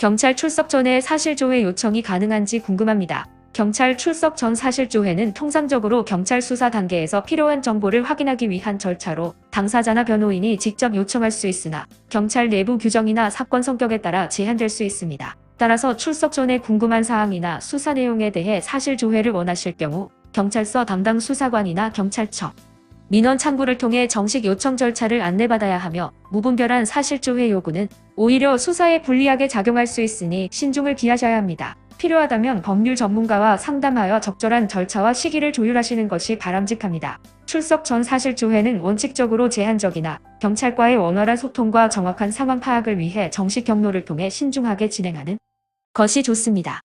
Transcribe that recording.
경찰 출석 전에 사실조회 요청이 가능한지 궁금합니다. 경찰 출석 전 사실조회는 통상적으로 경찰 수사 단계에서 필요한 정보를 확인하기 위한 절차로 당사자나 변호인이 직접 요청할 수 있으나 경찰 내부 규정이나 사건 성격에 따라 제한될 수 있습니다. 따라서 출석 전에 궁금한 사항이나 수사 내용에 대해 사실조회를 원하실 경우 경찰서 담당 수사관이나 경찰청, 민원 창구를 통해 정식 요청 절차를 안내받아야 하며 무분별한 사실조회 요구는 오히려 수사에 불리하게 작용할 수 있으니 신중을 기하셔야 합니다. 필요하다면 법률 전문가와 상담하여 적절한 절차와 시기를 조율하시는 것이 바람직합니다. 출석 전 사실조회는 원칙적으로 제한적이나 경찰과의 원활한 소통과 정확한 상황 파악을 위해 정식 경로를 통해 신중하게 진행하는 것이 좋습니다.